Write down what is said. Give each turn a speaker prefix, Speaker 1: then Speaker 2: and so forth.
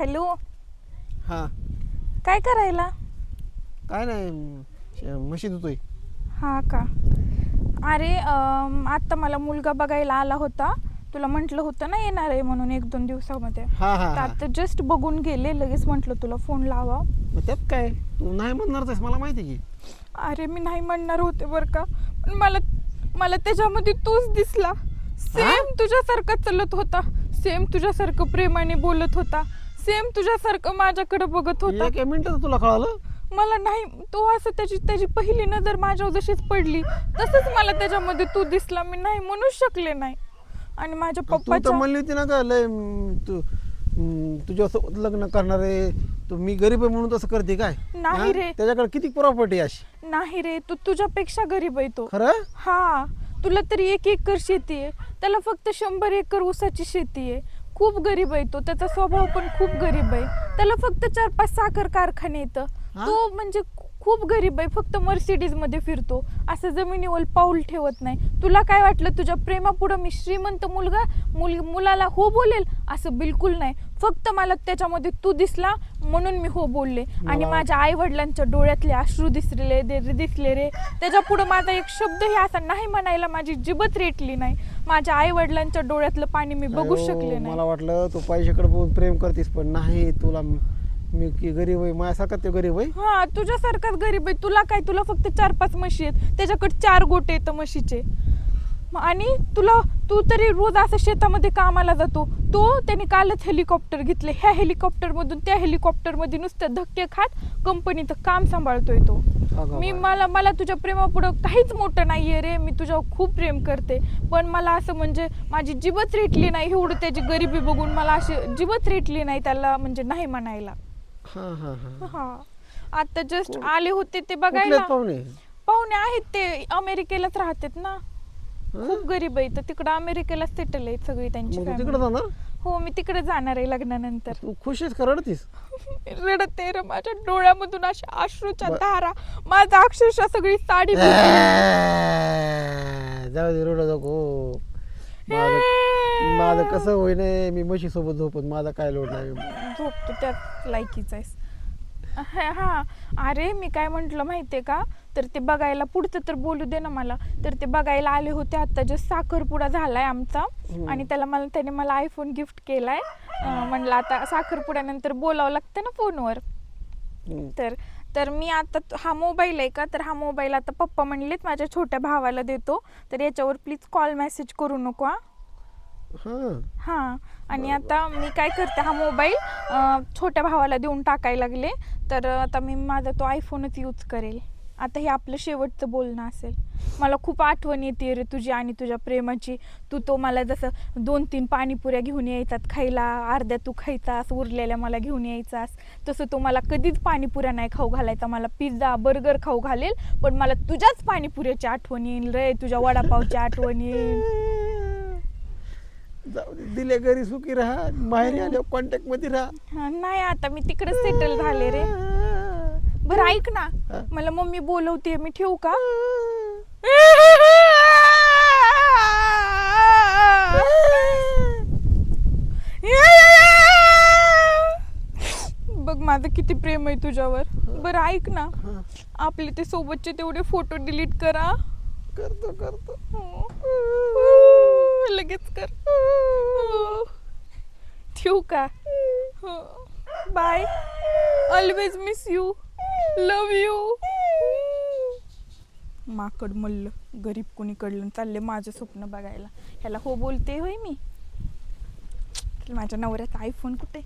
Speaker 1: Hello?
Speaker 2: हा.
Speaker 1: काय करायला?
Speaker 2: काय नाही म्हशी धुतोय.
Speaker 1: हा का? अरे अम, आत्ता मला मुलगा बघायला आला होता. तुला म्हटलं होतं ना येणार आहे म्हणून एक दोन दिवसामध्ये.
Speaker 2: हा हा
Speaker 1: तर
Speaker 2: हा.
Speaker 1: आता जस्ट बघून गेले लगेच म्हटलं तुला फोन लावा.
Speaker 2: मग त्यात काय? तू नाही म्हणणारच आहेस, मला माहिती आहे की.
Speaker 1: अरे मी नाही म्हणणार होते बरं का. पण मला मला त्याच्यामध्ये तूच दिसला. सेम तुझ्यासारखा चलत होता. सेम तुझ्यासारखं प्रेमाने बोलत होता. सेम तुझ्यासारखं माझ्याकडे बघत होता.
Speaker 2: एका मिनिटात तुला कळालं?
Speaker 1: मला नाही तो असं त्याची त्याची पहिली नजर माझ्यावर जशीच पडली. तसंच मला त्याच्यामध्ये तू दिसला मी नाही म्हणूच शकले नाही. आणि माझ्या
Speaker 2: तू तर
Speaker 1: पप्पाच्या
Speaker 2: म्हणली होती ना का लय म, तू म, तुझ्यासोबत लग्न करणार आहे तू मी गरीब आहे म्हणून तसं करते काय?
Speaker 1: नाही
Speaker 2: हा?
Speaker 1: रे.
Speaker 2: त्याच्याकडे किती प्रॉपर्टी अशी?
Speaker 1: नाही रे तू तुझ्यापेक्षा गरीब आहे तो.
Speaker 2: खरं?
Speaker 1: हा. तुला तरी एक एकर शेती आहे. त्याला फक्त शंभर एकर ऊसाची शेती आहे. खूप गरीब आहे तो. त्याचा स्वभाव पण खूप गरीब आहे. त्याला फक्त चार पाच साखर कारखाने येतं.
Speaker 2: हा?
Speaker 1: तो म्हणजे खूप गरीब आहे. फक्त मर्सिडीजमध्ये फिरतो. असं जमिनीवर पाऊल ठेवत नाही. तुला काय वाटलं? तुझ्या प्रेमापुढं मी श्रीमंत मुलगा मुल मुलाला हो बोलेल? असं बिलकुल नाही. फक्त मला त्याच्यामध्ये तू दिसला म्हणून मी हो बोलले. आणि माझ्या आई वडिलांच्या डोळ्यातले अश्रू दिसले दे दिसले रे. त्याच्या पुढे माझा एक शब्दही असा नाही म्हणायला माझी जिबत रेटली नाही. माझ्या आई वडिलांच्या डोळ्यातलं पाणी मी बघू शकले नाही.
Speaker 2: मला वाटलं तू पैशाकडे बघून प्रेम करतेस पण नाही तुला म- मी की गरीब आहे माझ्यासारखा ते गरीब आहे?
Speaker 1: हा तुझ्यासारखाच गरीब आहे. तुला काय तुला फक्त चार पाच म्हशी आहेत. त्याच्याकडे चार गोटे येतं म्हशीचे. आणि तुला तू तरी रोज असं शेतामध्ये कामाला जातो. तो त्याने कालच हेलिकॉप्टर घेतले. ह्या हेलिकॉप्टर मधून त्या हेलिकॉप्टरमध्ये नुसते धक्के खात कंपनीचं काम सांभाळतोय तो. मी. मला मला तुझ्या प्रेमापुढं काहीच मोठं नाहीये रे. मी तुझ्यावर खूप प्रेम करते. पण मला असं म्हणजे माझी जीवच रेटली नाही एवढं त्याची गरिबी बघून. मला अशी जीवच रेटली नाही त्याला म्हणजे नाही म्हणायला.
Speaker 2: हा
Speaker 1: आता जस्ट आले होते ते बघायला.
Speaker 2: पाहुणे
Speaker 1: आहेत ते. अमेरिकेलाच राहतात ना? खूप गरीब आहे. तर तिकडं अमेरिकेला सेटल आहेत सगळी त्यांची
Speaker 2: मग तू
Speaker 1: family.
Speaker 2: तिकडे जाणार?
Speaker 1: हो मी तिकडे जाणार आहे लग्नानंतर.
Speaker 2: तू खुश आहेस का? रडतीस?
Speaker 1: रडत आहे रे माझ्या डोळ्यामधून अशा अश्रूच्या धारा माझा अक्षरशः सगळी साडी
Speaker 2: जाऊ दे रडू नको. माझं माझं कसं होईन मी म्हशी सोबत झोपत माझा काय लोड नाही.
Speaker 1: झोपतो त्यात लायकीच आहेस. हा हा. अरे मी काय म्हंटल माहितीये का? तर ते बघायला पुढचं तर बोलू दे ना मला. तर ते बघायला आले होते आता. जस्ट साखरपुडा झालाय आमचा. आणि त्याला मला त्याने मला आयफोन गिफ्ट केलाय. अं, म्हणलं आता साखरपुड्यानंतर बोलावं लागतं ना फोनवर. तर तर मी आता त- हा मोबाईल आहे का? तर हा मोबाईल आता पप्पा म्हणलेत माझ्या छोट्या भावाला देतो. तर याच्यावर प्लीज कॉल मेसेज करू नको हा.
Speaker 2: हा.
Speaker 1: हां आणि आता मी काय करते हा मोबाईल छोट्या भावाला देऊन टाकायला लागले. तर आता मी माझा तो आयफोनच यूज करेल. आता हे आपलं शेवटचं बोलणं असेल. मला खूप आठवण येते रे तुझी आणि तुझ्या प्रेमाची. तू तो मला जसं दोन तीन पाणीपुऱ्या घेऊन यायचात खायला अर्ध्या तू खायचास उरलेल्या मला घेऊन यायचास. तसं तो मला कधीच पाणीपुऱ्या नाही खाऊ घालायचा. मला पिझ्झा बर्गर खाऊ घालेल पण मला तुझ्याच पाणीपुऱ्याची आठवण येईल रे तुझ्या वडापावची आठवण येईल.
Speaker 2: जाऊ दे दिले घरी सुखी राहा माहेरी आल्यावर कॉन्टॅक्टमध्ये राहा.
Speaker 1: हा, नाही आता मी तिकडे सेटल झाले रे. बरं ऐक ना.
Speaker 2: हा.
Speaker 1: मला मम्मी बोलवते मी ठेवू का? बघ माझं किती प्रेम आहे तुझ्यावर. बरं ऐक ना.
Speaker 2: हा,
Speaker 1: आपले ते सोबतचे तेवढे फोटो डिलीट करा.
Speaker 2: करतो करतो.
Speaker 1: लगेच कर. ठेवू का? Bye always miss you love you माकड मल्ल गरीब कुणीकडलं चालले माझं स्वप्न बघायला. ह्याला हो बोलते होय मी? माझ्या नवऱ्याचा आयफोन कुठे?